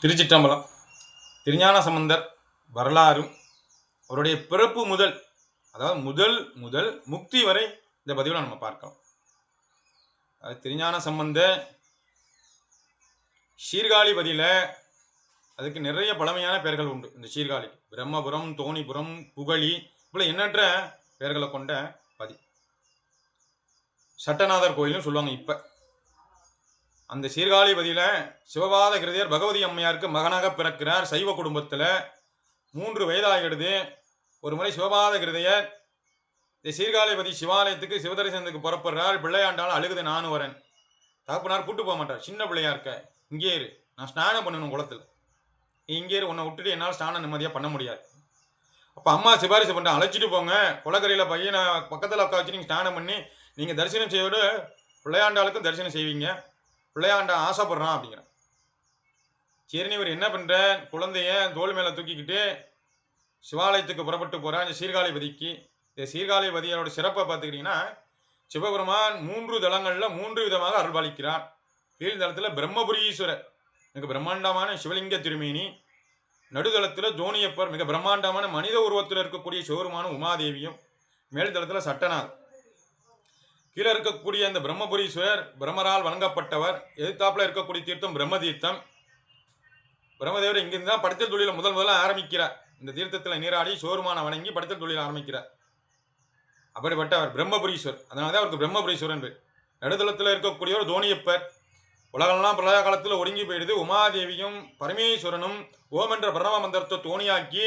திருச்சிற்றம்பலம். திருஞான சம்பந்தர் வரலாறும் அவருடைய பிறப்பு முதல் அதாவது முதல் முதல் முக்தி வரை இந்த பதிவில் நம்ம பார்க்கலாம். அது திருஞான சம்பந்த சீர்காழிபதியில் அதுக்கு நிறைய பழமையான பெயர்கள் உண்டு. இந்த சீர்காழி பிரம்மபுரம் தோணிபுரம் புகழி இப்படி எண்ணற்ற பெயர்களை கொண்ட பதி சட்டநாதர் கோயிலும் சொல்லுவாங்க இப்போ. அந்த சீர்காழிபதியில் சிவபாத கிருதியர் பகவதி அம்மையாருக்கு மகனாக பிறக்கிறார். சைவ குடும்பத்தில் மூன்று வயதாகிறது ஒரு முறை சிவபாத கிருதையர் இந்த சீர்காழிபதி சிவாலயத்துக்கு சிவதரிசனத்துக்கு புறப்படுறார். பிள்ளையாண்டாலும் அழுகுது நானும் வரேன். தகப்பனார் கூட்டு போக மாட்டார். சின்ன பிள்ளையா இருக்க. இங்கே இரு. நான் ஸ்நானம் பண்ணணும் குளத்தில். இங்கே இரு. உன்னை விட்டுட்டு என்னால் ஸ்நானம் நிம்மதியாக பண்ண முடியாது. அப்போ அம்மா சிபாரிசு பண்ணுறேன் அழைச்சிட்டு போங்க. குளக்கரையில் பையனை பக்கத்தில் உட்கா வச்சு நீங்கள் ஸ்நானம் பண்ணி நீங்கள் தரிசனம் செய்யோடு பிள்ளையாண்டாளுக்கும் தரிசனம் செய்வீங்க. விளையாண்ட ஆசைப்படுறான் அப்படிங்கிறான். சரின்னு இவர் என்ன பண்ணுற குழந்தைய தோல் மேலே தூக்கிக்கிட்டு சிவாலயத்துக்கு புறப்பட்டு போகிறான் இந்த சீர்காழிபதிக்கு. இந்த சீர்காழிபதியோட சிறப்பை பார்த்துக்கிட்டிங்கன்னா சிவபெருமான் மூன்று தலங்களில் மூன்று விதமாக அருள்பாலிக்கிறார். கீழ் தளத்தில் பிரம்மபுரீஸ்வரர் மிக பிரம்மாண்டமான சிவலிங்க திருமேனி. நடுதளத்தில் ஜோனியப்பர் மிக பிரம்மாண்டமான மனித உருவத்தில் இருக்கக்கூடிய சிவபெருமானும் உமாதேவியும். மேல்தளத்தில் சட்டநாத் கீழே இருக்கக்கூடிய அந்த பிரம்மபுரீஸ்வரர் பிரம்மரால் வணங்கப்பட்டவர். எதிர்த்தாப்பில் இருக்கக்கூடிய தீர்த்தம் பிரம்ம தீர்த்தம் பிரம்மதேவர் இங்கிருந்து தான் படித்தல் தொழிலை முதல் முதல்ல ஆரம்பிக்கிறார். இந்த தீர்த்தத்தில் நீராடி சோறுமான வணங்கி படித்தல் தொழிலை ஆரம்பிக்கிறார். அப்படிப்பட்டவர் பிரம்மபுரீஸ்வர். அதனால தான் அவருக்கு பிரம்மபுரீஸ்வரன் பேர். நடுத்தளத்தில் இருக்கக்கூடியவர் தோனியப்பர் உலகெல்லாம் பிரளய காலத்தில் ஒடுங்கி போயிடுது. உமாதேவியும் பரமேஸ்வரனும் ஓம் என்ற பிரணவ மந்திரத்தை தோணியாக்கி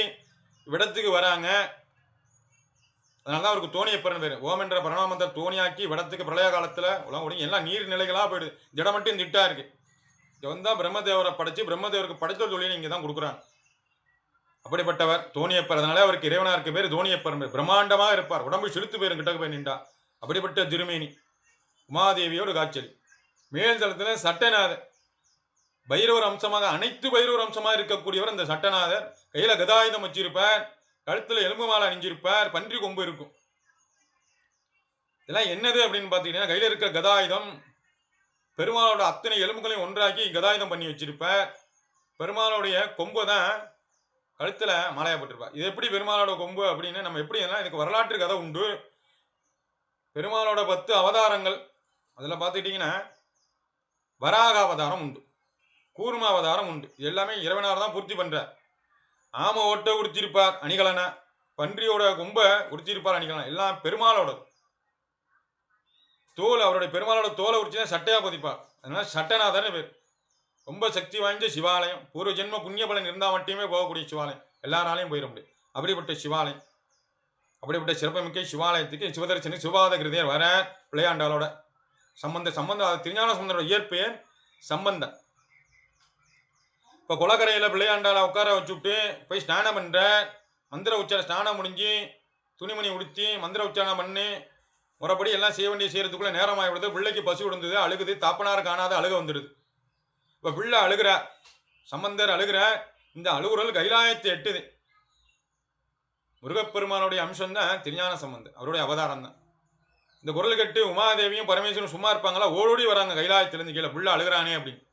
விடத்துக்கு வராங்க. அதனால தான் அவருக்கு தோணியப்பர்னு பேர் ஓம் என்ற தோணியாக்கி வடத்துக்கு பிரளய காலத்தில் உலகம் ஒடுங்கி எல்லாம் நீர் நிலைகளாக போயிடுது. திடம் மட்டும் திட்டா இருக்கு. இங்கே வந்தால் பிரம்மதேவரை படைச்சு பிரம்மதேவருக்கு படைத்த தொழிலை இங்கே தான் கொடுக்குறாங்க. அப்படிப்பட்டவர் தோணியப்பர் அதனாலே அவருக்கு இறைவனா இருக்க பேர் தோணியப்பர் பேர் பிரம்மாண்டமாக இருப்பார். உடம்பு செலுத்து பேரும் கிட்டக்கு போய் நின்றா. அப்படிப்பட்ட திருமேனி உமாதேவியோட காய்ச்சல் மேல் தளத்தில் சட்டநாதர். பைரவர் அம்சமாக அனைத்து பைரவர் அம்சமாக இருக்கக்கூடியவர் இந்த சட்டநாதர். கையில் கதாயுதம் வச்சிருப்பார். கழுத்தில் எலும்பு மாலை அணிஞ்சிருப்பார் பன்றி கொம்பு இருக்கும். இதெல்லாம் என்னது அப்படின்னு பார்த்தீங்கன்னா கையில் இருக்க கதாயுதம் பெருமாளோட அத்தனை எலும்புகளையும் ஒன்றாக்கி கதாயுதம் பண்ணி வச்சிருப்பார். பெருமாளுடைய கொம்பை தான் கழுத்தில் மாலையப்பட்டிருப்பார் இது எப்படி பெருமாளோட கொம்பு அப்படின்னு நம்ம எப்படி எல்லாம் இதுக்கு வரலாற்று கதை உண்டு. பெருமாளோட பத்து அவதாரங்கள். அதில் பார்த்துக்கிட்டிங்கன்னா வராக அவதாரம் உண்டு. கூர்ம அவதாரம் உண்டு எல்லாமே இறைவனார் தான் பூர்த்தி பண்ணுறார் ஆமை ஓட்டை உடிச்சிருப்பார் அணிகலனை. பன்றியோட கொம்பை உடிச்சிருப்பார் அணிகலன். எல்லாம் பெருமாளோட. தோல் அவருடைய பெருமாளோட தோலை உரிச்சு சட்டையாக பதிப்பார். அதனால சட்டநாதர்னு பேர். ரொம்ப சக்தி வாய்ந்த சிவாலயம். பூர்வ ஜென்ம புண்ணிய பலன் இருந்தால் மட்டுமே போகக்கூடிய சிவாலயம். எல்லாராலையும் போயிட முடியும். அப்படிப்பட்ட சிவாலயம். அப்படிப்பட்ட சிறப்புமிக்க சிவாலயத்துக்கு சிவதரிசனி சிவாத கிருதியர் வர பிள்ளையாண்டாளோட சம்பந்த சம்பந்த திருஞான சம்பந்தோட இயற்பெயர் சம்பந்தன். இப்போ குளக்கரையில் பிள்ளையாண்டால உட்கார வச்சுவிட்டு போய் ஸ்நானம் பண்ணுற மந்திர உச்சார ஸ்நானம் முடிஞ்சு துணிமணி உடுத்தி மந்திர உச்சாரணம் பண்ணி முறைப்படி எல்லாம் செய்ய வேண்டிய செய்கிறதுக்குள்ளே நேரம் ஆகிவிடுது பிள்ளைக்கு பசி விழுந்தது அழுகுது தாப்பனார் காணாத அழுக வந்துடுது. இப்போ பிள்ளை அழுகிற சம்பந்தர் அழுகிற இந்த அழுகுறல் கைலாயத்தை எட்டுது. முருகப்பெருமானுடைய அம்சம் தான் திருஞான சம்பந்தர் அவருடைய அவதாரம் தான் இந்த குரல் கட்டு உமாதேவியும் பரமேஸ்வரன் சும்மா இருப்பாங்களா? ஓடோடி வராங்க கைலாயத்திலேருந்து கீழே புள்ள அழுகிறானே அப்படின்னு.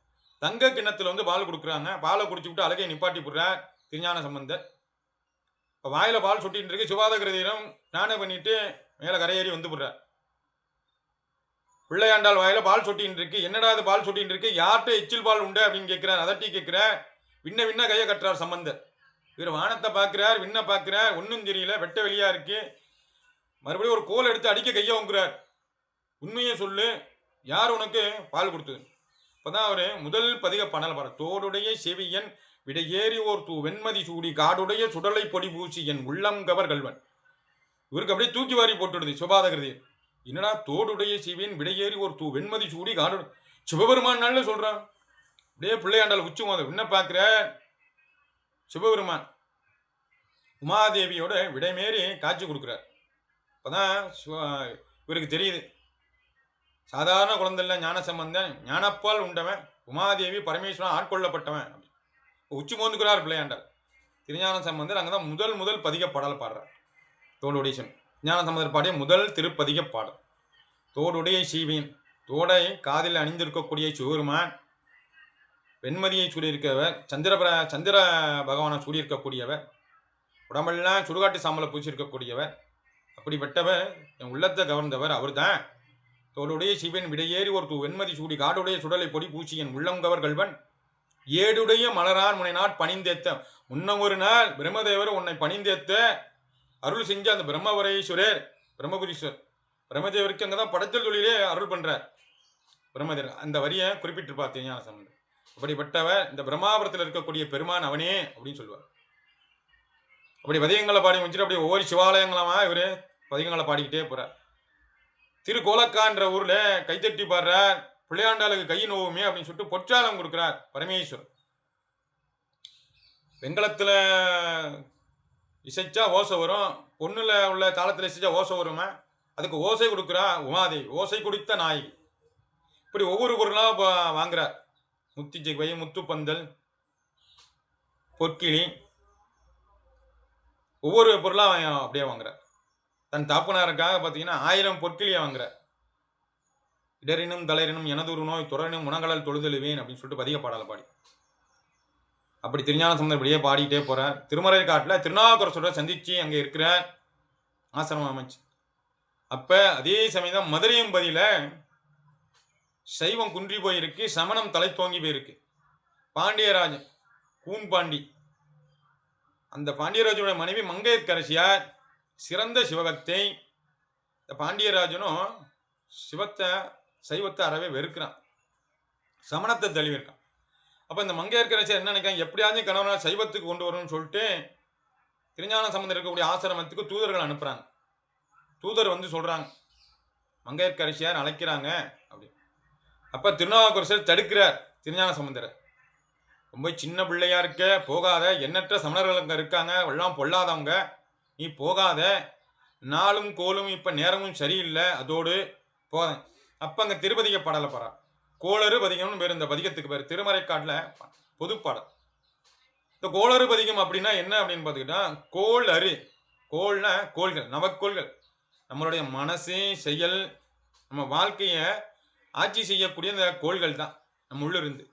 தங்க கிண்ணத்தில் வந்து பால் கொடுக்குறாங்க. பாலை குடிச்சு விட்டு அழகை நிப்பாட்டி போடுறார் திருஞான சம்பந்தர். இப்போ வாயில் பால் சுட்டின்னு இருக்கு. தினம் ஸ்நானம் பண்ணிட்டு மேலே கரையேறி வந்து போடுறார் பிள்ளையாண்டால் வாயில் பால் சொட்டின்னு இருக்கு. என்னடா அது பால் சொட்டின்னு இருக்கு? யார்கிட்ட எச்சில் பால் உண்டு அப்படின்னு கேட்கிறார் அதட்டி கேட்குறேன் விண்ண விண்ண கையை கட்டுறார் சம்பந்தர். இவர் வானத்தை பார்க்குறார் விண்ண பார்க்குறார். ஒன்றும் தெரியல. வெட்ட வெளியாக இருக்கு. மறுபடியும் ஒரு கோல் எடுத்து அடிக்க கையை வாங்குறார் உண்மையை சொல்லு. யார் உனக்கு பால் கொடுத்தது? இப்போதான் அவர் முதல் பதிக பண்ணல பாரு தோடுடைய செவியன் விடையேறி ஓர் தூ வெண்மதி சூடி காடுடைய சுடலை பொடி பூசி என் உள்ளம் கவர் கல்வன் இவருக்கு அப்படியே தூக்கி வாரி போட்டுடுது சுபாதகிருதி. என்னடா தோடுடைய செவியன் விடையேறி ஒரு தூ வெண்மதி சூடி காடு சிவபெருமான் நல்ல சொல்றான் அப்படியே பிள்ளையாண்டால் உச்சி மோத என்ன பார்க்குற சிவபெருமான். உமாதேவியோட விடைமேறி காட்சி கொடுக்குறார். அப்போதான் இவருக்கு தெரியுது. சாதாரண குழந்தைல ஞான சம்பந்தன் ஞானப்பால் உண்டவன் உமாதேவி பரமேஸ்வரன் ஆட்கொள்ளப்பட்டவன். உச்சி மோந்துக்கிறார் பிள்ளையாண்டார். திருஞான சம்பந்தர் அங்கே தான் முதல் முதல் பதிக பாடல் பாடுறார். தோடுடைய ஞான சம்பந்தர் பாடிய முதல் திருப்பதிக பாடல் தோடுடைய சீவின் தோடை காதில் அணிந்திருக்கக்கூடிய சிவருமான் வெண்மதியை சூடியிருக்கவர் சந்திரபிர சந்திர பகவானை சூடியிருக்கக்கூடியவர் உடம்பெல்லாம் சுடுகாட்டு சாம்பலை பூச்சிருக்கக்கூடியவர் அப்படிப்பட்டவர் என் உள்ளத்தை கவர்ந்தவர் அவர் தான் தோளுடைய சிவன் விடையேறி ஒரு தூ வெண்மதி சூடி காடுடைய சுடலை பொடி பூசி உள்ளங்கவர் கல்வன் ஏடுடைய மலரான் முனை நாட் பணிந்தேத்த. முன்ன ஒரு நாள் பிரம்மதேவர் உன்னை பணிந்தேத்த. அருள் செஞ்ச அந்த பிரம்மவரேஸ்வரர் பிரம்மபுரீஸ்வர். பிரம்மதேவருக்கு அங்கே தான் படைத்தல் தொழிலே அருள் பண்ணுறார் பிரம்மதேவர் அந்த வரியை குறிப்பிட்டிருப்பார் ஞான சம்பந்தர் அப்படிப்பட்டவர் இந்த பிரம்மாபுரத்தில் இருக்கக்கூடிய பெருமான் அவனே அப்படின்னு சொல்லுவார். அப்படி பதியங்களை பாடி முடிச்சுட்டு அப்படியே ஒவ்வொரு சிவாலயங்களமா இவர் பதியங்களை பாடிக்கிட்டே போகிறார் திரு கோலக்கான்ற ஊர்ல கைத்தட்டி பாடுறார். பிள்ளையாண்டாளுக்கு கை நோவுமே அப்படின்னு சொல்லிட்டு பொற்றாலம் கொடுக்குறார் பரமேஸ்வரர். வெங்கலத்துல இசைச்சா ஓசை வரும். பொண்ணுல உள்ள தாளத்தில் இசைச்சா ஓசை வருமா? அதுக்கு ஓசை கொடுக்குறா உமாதேவி. ஓசை கொடுத்த நாயகி. இப்படி ஒவ்வொரு பொருளாக வாங்குறார். முத்தி ஜெய் முத்துப்பந்தல் பொற்கிளி. ஒவ்வொரு பொருளாக அப்படியே வாங்குறார். தன் தாப்பனாருக்காக பார்த்தீங்கன்னா ஆயிரம் பொற்கிளியை வாங்குற. இடரினும் தலைரினும் எனதொரு நோய் துறனும் முனங்கடல் தொழுதெழுவேன் அப்படின்னு சொல்லிட்டு பதிக பாடலை பாடி. அப்படி திருஞான சம்பந்தர் இப்படியே பாடிட்டே போறார். திருமறை காட்டில் திருநாவுக்கர சொல்கிற சந்தித்து அங்கே இருக்கிற ஆசிரமம் அமைச்சு. அப்போ அதே சமயம் மதுரையும் பதியில் சைவம் குன்றி போயிருக்கு சமணம் தலை தோங்கி போயிருக்கு. பாண்டியராஜன் கூன் பாண்டி. அந்த பாண்டியராஜனுடைய மனைவி மங்கையர்க்கரசியார் சிறந்த சிவபக்தை. இந்த பாண்டியராஜனும் சிவத்தை சைவத்தை அறவே வெறுக்கிறான். சமணத்தை தழுவிருக்கான் அப்போ இந்த மங்கையர்க்கரசியார் என்ன நினைக்கிறாங்க எப்படியாச்சும் கணவனால் சைவத்துக்கு கொண்டு வரணும்னு சொல்லிட்டு திருஞான சம்பந்தம் இருக்கக்கூடிய ஆசிரமத்துக்கு தூதர்கள் அனுப்புகிறாங்க தூதர் வந்து சொல்கிறாங்க மங்கையர்க்கரசியார் அழைக்கிறாங்க அப்படி அப்போ திருநாவுக்கரசர் தடுக்கிறார் திருஞான சம்பந்தரை. ரொம்ப சின்ன பிள்ளையாக இருக்க போகாத எண்ணற்ற சமணர்கள் அங்கே இருக்காங்க எல்லாம் பொல்லாதவங்க. நீ போகாத. நாளும் கோலும் இப்போ நேரமும் சரியில்லை. அதோடு போத அப்போ அங்கே திருப்பதிக பாடலை பாடா கோளறு பதிகம்னு பேர் இந்த பதிகத்துக்கு பேர். திருமறைக்காட்டில் பொதுப்பாடல் இந்த கோளறு பதிகம் அப்படின்னா என்ன அப்படின்னு பார்த்துக்கிட்டா கோள் அரு கோள்னா கோள்கள் நவக்கோள்கள். நம்மளுடைய மனசு செயல் நம்ம வாழ்க்கையை ஆட்சி செய்யக்கூடிய இந்த கோள்கள் தான். நம்ம உள்ளிருந்து.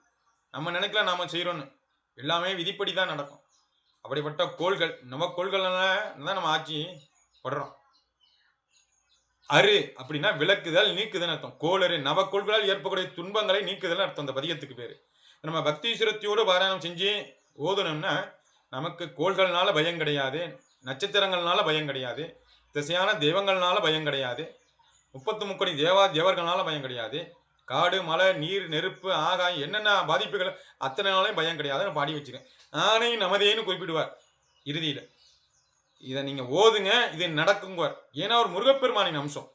நம்ம நினைக்கல நாம் செய்கிறோன்னு எல்லாமே விதிப்படி தான் நடக்கும். அப்படிப்பட்ட கோள்கள் நவக்கோள்கள்னால தான் நம்ம ஆட்சி படுறோம். அரு அப்படின்னா விளக்குதல் நீக்குதல் அர்த்தம். கோளறு நவக்கோள்களால் ஏற்படக்கூடிய துன்பங்களை நீக்குதல் அர்த்தம். அந்த பதியத்துக்கு பேர். நம்ம பக்தி பாராயணம் செஞ்சு ஓதணும்னா நமக்கு கோள்கள்னால பயம் கிடையாது நட்சத்திரங்கள்னால பயம் கிடையாது திசையான தெய்வங்கள்னால பயம் கிடையாது முப்பத்து முக்கடி தேவா தேவர்கள்னால பயம் கிடையாது. காடு மலை நீர் நெருப்பு ஆகாயம் என்னென்ன பாதிப்புகள்? அத்தனை நாளையும் பயம் கிடையாதுன்னு பாடி வச்சுக்கேன் ஆனை நமதேன்னு குறிப்பிடுவார். இறுதியில். இதை நீங்கள் ஓதுங்க இது நடக்குங்குவார். ஏன்னா ஒரு முருகப்பெருமானின் அம்சம்.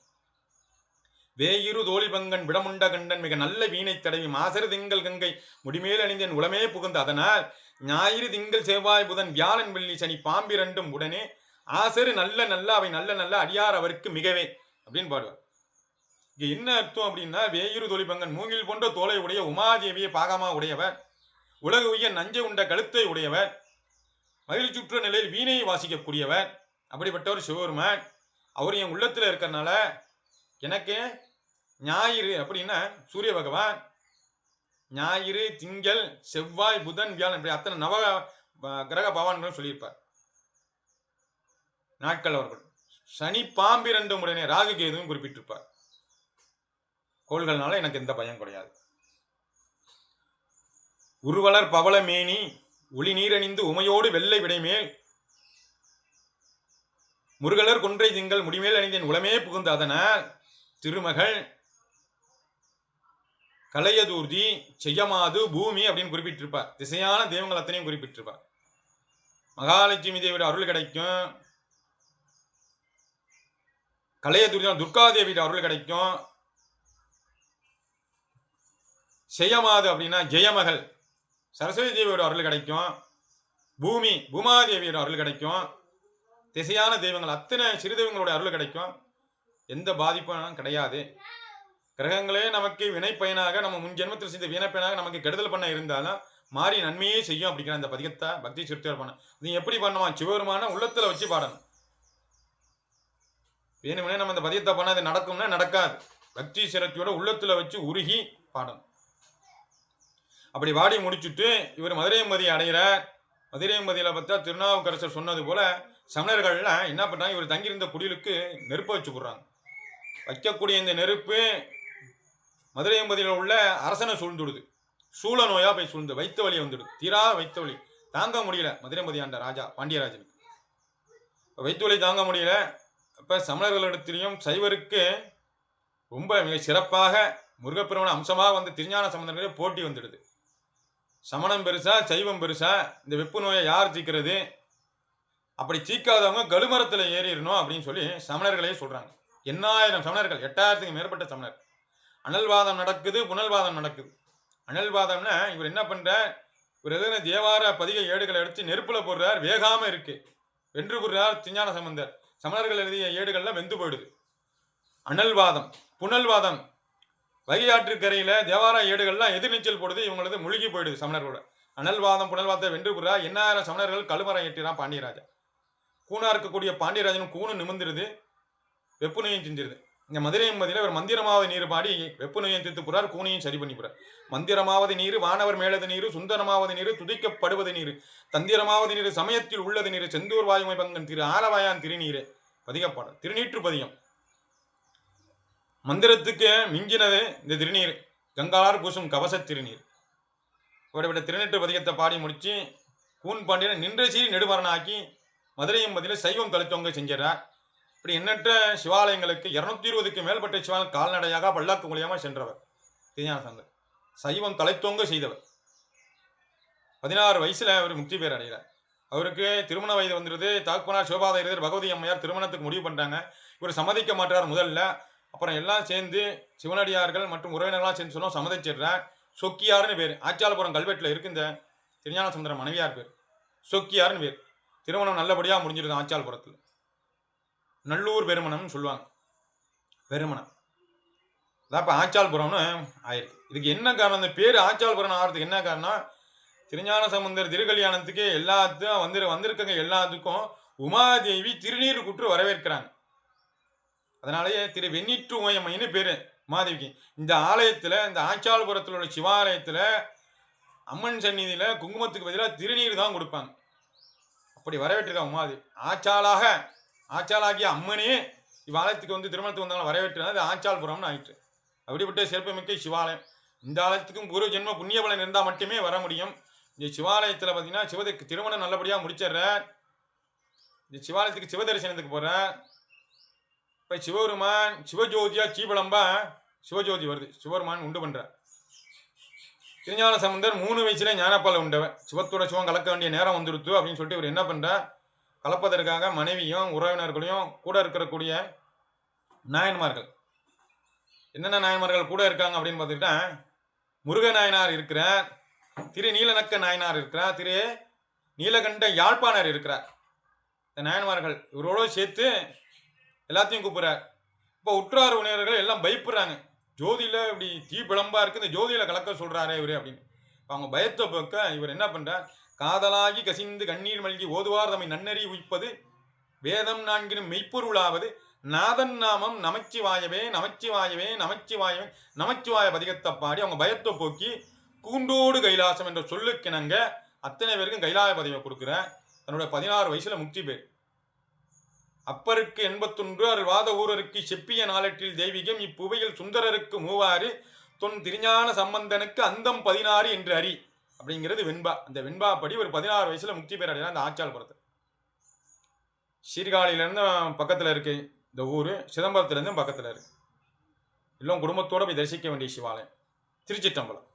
வேயிரு தோழிபங்கன் விடமுண்ட கண்டன் மிக நல்ல வீணை தடவி மாசரு திங்கள் கங்கை முடிமேல் அணிந்தேன் உளமே புகுந்த. அதனால் ஞாயிறு திங்கள் செவ்வாய் புதன் வியாழன் வெள்ளி சனி பாம்பிரண்டும் உடனே ஆசரு நல்ல நல்ல அவை நல்ல நல்ல அடியார் அவருக்கு மிகவே அப்படின்னு பாடுவார். இங்க என்ன அர்த்தம் அப்படின்னா வேயிறு தொழிபங்கன் மூங்கில் போன்ற தோலை உடைய உமாதேவியை பாகமா உடையவர். உலக உய நஞ்சை உண்ட கழுத்தை உடையவர். மகிழ்ச்சுற்ற நிலையில் வீணையை வாசிக்கக்கூடியவர். அப்படிப்பட்டவர் சிவபெருமான். அவர் என் உள்ளத்தில் இருக்கிறனால எனக்கு ஞாயிறு அப்படின்னா சூரிய பகவான். ஞாயிறு திங்கள் செவ்வாய் புதன் வியாழன் இப்படி அத்தனை நவ ப- கிரக பவான்களும் சொல்லியிருப்பார். நாட்கள் அவர்கள். சனி பாம்பிரண்டு உடனே ராகு கேதுவும் குறிப்பிட்டிருப்பார். கோள்கள்னால எனக்கு எந்த பயம் கிடையாது. உருவலர் பவள மேனி ஒளி நீரணிந்து உமையோடு வெள்ளை விடைமேல் முருகலர் கொன்றை திங்கள் முடிமேல் அணிந்தேன் உளமே புகுந்த அதனால் திருமகள் கலையதூர்தி செய்யமாது பூமி அப்படின்னு குறிப்பிட்டிருப்பார். திசையான தெய்வங்கள் அத்தனையும் குறிப்பிட்டிருப்பார். மகாலட்சுமி தேவியோட அருள் கிடைக்கும். கலையதூர்தி துர்காதேவியோட அருள் கிடைக்கும். செய்யமாது அப்படின்னா ஜெயமகள். சரஸ்வதி தேவியோட அருள் கிடைக்கும். பூமி பூமாதேவியோட அருள் கிடைக்கும். திசையான தெய்வங்கள் அத்தனை சிறு தெய்வங்களோட அருள் கிடைக்கும். எந்த பாதிப்பும் கிடையாது. கிரகங்களே நமக்கு வினைப்பயனாக நம்ம முன் ஜென்மத்தில் செய்த வினைப்பயனாக நமக்கு கெடுதல் பண்ண இருந்தாலும் மாறி நன்மையே செய்யும் அப்படிங்கிற அந்த பதிகத்தை பக்தி சிறுத்தையார் பண்ண நீ எப்படி பண்ணுவான் சிவபெருமான உள்ளத்தில் வச்சு பாடணும். வேணுமனே நம்ம அந்த பதியத்தை பண்ணால் அது நடக்கும்னா நடக்காது. பக்தி சிரத்தியோட உள்ளத்தில் வச்சு உருகி பாடணும். அப்படி வாடி முடிச்சுட்டு இவர் மதுரையம்பதி அடைகிறார். மதுரையம்பதியில் பார்த்தா திருநாவுக்கரசர் சொன்னது போல சமணர்கள்லாம் என்ன பண்ணுறாங்க இவர் தங்கியிருந்த குடிலுக்கு நெருப்பு வச்சு போடுறாங்க. வைக்கக்கூடிய இந்த நெருப்பு மதுரையம்பதியில் உள்ள அரசனை சூழ்ந்துடுது. சூழ நோயாக போய் சூழ்ந்து வைத்த வலி வந்துடுது. தீரா வைத்த வலி. தாங்க முடியல மதுரைமதி ஆண்ட ராஜா பாண்டியராஜனுக்கு. இப்ப வைத்த வலி தாங்க முடியல. இப்போ சமணர்களிடத்திலையும் சைவருக்கு ரொம்ப மிக சிறப்பாக முருகப்பெருமான அம்சமாக வந்து திருஞான சம்பந்தங்களே போட்டி வந்துடுது. சமணம் பெருசா சைவம் பெருசா இந்த வெப்பு நோயை யார் தீக்கிறது அப்படி தீக்காதவங்க கழுமரத்தில் ஏறிடணும் அப்படின்னு சொல்லி சமணர்களே சொல்கிறாங்க எண்ணாயிரம் சமணர்கள் எட்டாயிரத்துக்கு மேற்பட்ட சமணர். அனல்வாதம் நடக்குது புனல்வாதம் நடக்குது. அனல்வாதம்னா இவர் என்ன பண்ணுறார் இவர் எதுனா தேவார பதிகை ஏடுகளை எடுத்து நெருப்பில் போடுறார் வேகாமல் இருக்கு. வென்று போடுறார் திருஞான சம்பந்தர். சமணர்கள் எழுதிய ஏடுகள்லாம் வெந்து போயிடுது. அனல்வாதம் புனல்வாதம் வைகையாற்று கரையில தேவார ஏடுகள்லாம் எதிர்நீச்சல் போடுது இவங்களது முழுகி போயிடுது சமணர்களோட. அனல்வாதம் புனல்வாதத்தை வென்று போடுறா எண்ணாயிரம் சமணர்கள் கழுமரம் ஏற்றிறான் பாண்டியராஜா கூணாக இருக்கக்கூடிய பாண்டியராஜனும் கூணு நிமிர்ந்துருது வெப்பு நோயும் செஞ்சிருது இந்த மதுரை மதியில ஒரு மந்திரமாவது நீர் பாடி வெப்பு நோயும் தீர்த்து புறார் கூனையும் சரி பண்ணி போறார். மந்திரமாவது நீர் வானவர் மேலது நீர் சுந்தரமாவது நீர் துதிக்கப்படுவது நீர் தந்திரமாவது நீர் சமயத்தில் உள்ளது நீர் செந்தூர் வாயுமை பங்கன் திரு ஆலவாயான் திருநீரே. பதிகப்பாடல். திருநீற்று பதிகம். மந்திரத்துக்கு மிஞ்சினது இந்த திருநீர். கங்காளார் பூசும் கவச திருநீர். இப்படிப்பட்ட திருநெட்டு பதிகத்தை பாடி முடித்து கூன் பாண்டியனை நின்ற சீரி நெடுமரனாக்கி மதுரையும் பதில சைவம் தளித்தவங்க செஞ்சிடறார். இப்படி எண்ணற்ற சிவாலயங்களுக்கு இரநூத்தி இருபதுக்கு மேற்பட்ட சிவாலயம் கால்நடையாக பல்லாக்கு மூலியமாக சென்றவர். திருஞான சங்கர் சைவம் தலைத்தோங்க செய்தவர். பதினாறு வயசில் அவர் முக்தி பேர் அடைகிறார். அவருக்கு திருமண வயது வந்துடுது. தாக்குனார் சிவபாத பகவதி அம்மையார் திருமணத்துக்கு முடிவு பண்ணுறாங்க இவர் சம்மதிக்க மாட்டார் முதல்ல. அப்புறம் எல்லாம் சேர்ந்து சிவனடியார்கள் மற்றும் உறவினர்களாம் சேர்ந்து சொன்னோம் சம்மதிச்சிடுறேன் சொக்கியார்னு பேர். ஆச்சாலபுரம் கல்வெட்டில் இருக்கு இந்த திருஞான சுந்தரம் மனைவியார் பேர். சொக்கியார்னு பேர். திருமணம் நல்லபடியாக முடிஞ்சிருது ஆச்சாலபுரத்தில் நல்லூர் பெருமணம்னு சொல்லுவாங்க. பெருமணம். அதான் இப்போ ஆச்சால்புரம்னு ஆயிருக்கு. இதுக்கு என்ன காரணம்? இந்த பேர் ஆச்சால்புரம் ஆகிறதுக்கு என்ன காரணம் திருஞான சமுந்தர் திருக்கல்யாணத்துக்கு எல்லாத்தையும் வந்து வந்திருக்கங்க எல்லாத்துக்கும் உமாதேவி திருநீர் குற்று வரவேற்கிறாங்க. அதனாலேயே திரு வெண்ணிற்று ஓயம்மைன்னு பேர் மாதவிக்கு. இந்த ஆலயத்தில் இந்த ஆச்சாலபுரத்தில் உள்ள சிவாலயத்தில் அம்மன் சந்நிதியில் குங்குமத்துக்கு பதிலாக திருநீர் தான் கொடுப்பாங்க. அப்படி வரவேற்றிருக்காங்க உமாதேவி ஆச்சாலாக ஆச்சாலாகிய அம்மனே இவ்வாலயத்துக்கு வந்து திருமணத்துக்கு வந்தாலும் வரவேற்றது அது ஆச்சால்புரம்னு ஆயிற்று. அப்படிப்பட்ட சிறப்புமிக்க சிவாலயம். இந்த ஆலயத்துக்கும் குரு ஜென்ம புண்ணிய பலன் இருந்தால் மட்டுமே வர முடியும். இந்த சிவாலயத்தில் பார்த்தீங்கன்னா சிவதுக்கு திருமணம் நல்லபடியாக முடிச்சிடுற இந்த சிவாலயத்துக்கு சிவ தரிசனத்துக்கு போகிற இப்போ சிவபெருமான் சிவஜோதியா சீபலம்பா சிவஜோதி வருது. சிவபெருமான் உண்டு பண்ணுற திருஞான சம்பந்தர் மூணு வயசுல ஞானப்பால் உண்டவன். சிவத்தோட சிவம் கலக்க வேண்டிய நேரம் வந்துடுத்து அப்படின்னு சொல்லிட்டு இவர் என்ன பண்ணுறார் கலப்பதற்காக மனைவியும் உறவினர்களையும் கூட இருக்கக்கூடிய நாயன்மார்கள். என்னென்ன நாயன்மார்கள் கூட இருக்காங்க அப்படின்னு பார்த்துக்கிட்டா முருக நாயனார் இருக்கிறார் திரு நீலநக்க நாயனார் இருக்கிறார் திரு நீலகண்ட யாழ்ப்பாணர் இருக்கிறார். இந்த நாயன்மார்கள் இவரோட சேர்த்து எல்லாத்தையும் கூப்பிடுறார். இப்போ உற்றார் உணர்வுகள் எல்லாம் பயப்படுறாங்க. ஜோதியில் இப்படி தீ பிளம்பாக இருக்குது இந்த ஜோதியில் கலக்க சொல்கிறாரே இவர் அப்படின்னு. இப்போ அவங்க பயத்தை போக்க இவர் என்ன பண்ணுறார் காதலாகி கசிந்து கண்ணீர் மல்கி ஓதுவார் தம்மை நன்னறி உயிப்பது வேதம் நான்கினும் மெய்ப்பொருளாவது நாதன் நாமம் நமச்சிவாயவே நமச்சிவாயவே நமச்சிவாயவே நமச்சிவாய பதிகத்தை பாடி அவங்க பயத்தை போக்கி கூண்டோடு கைலாசம் என்ற சொல்லுக்கிணங்க அத்தனை பேருக்கும் கைலாய பதவியை கொடுக்குறேன். தன்னோட பதினாறு வயசில் முக்தி பேர் அப்பருக்கு எண்பத்தொன்று அருள் வாத ஊரருக்கு செப்பிய நாளெட்டில் தெய்வீகம் இப்புவையில் சுந்தரருக்கு மூவாறு தொன் திருஞான சம்பந்தனுக்கு அந்தம் பதினாறு என்று அறி அப்படிங்கிறது வெண்பா. அந்த வெண்பா படி ஒரு பதினாறு வயசுல முக்தி பேர் அடைகிறார் அந்த ஆச்சால்புரத்தை சீர்காழியிலேருந்து பக்கத்தில் இருக்கு இந்த ஊர் சிதம்பரத்துலேருந்து பக்கத்தில் இருக்கு. எல்லாம் குடும்பத்தோடு போய் தரிசிக்க வேண்டிய சிவாலயம். திருச்சிட்டம்பலம்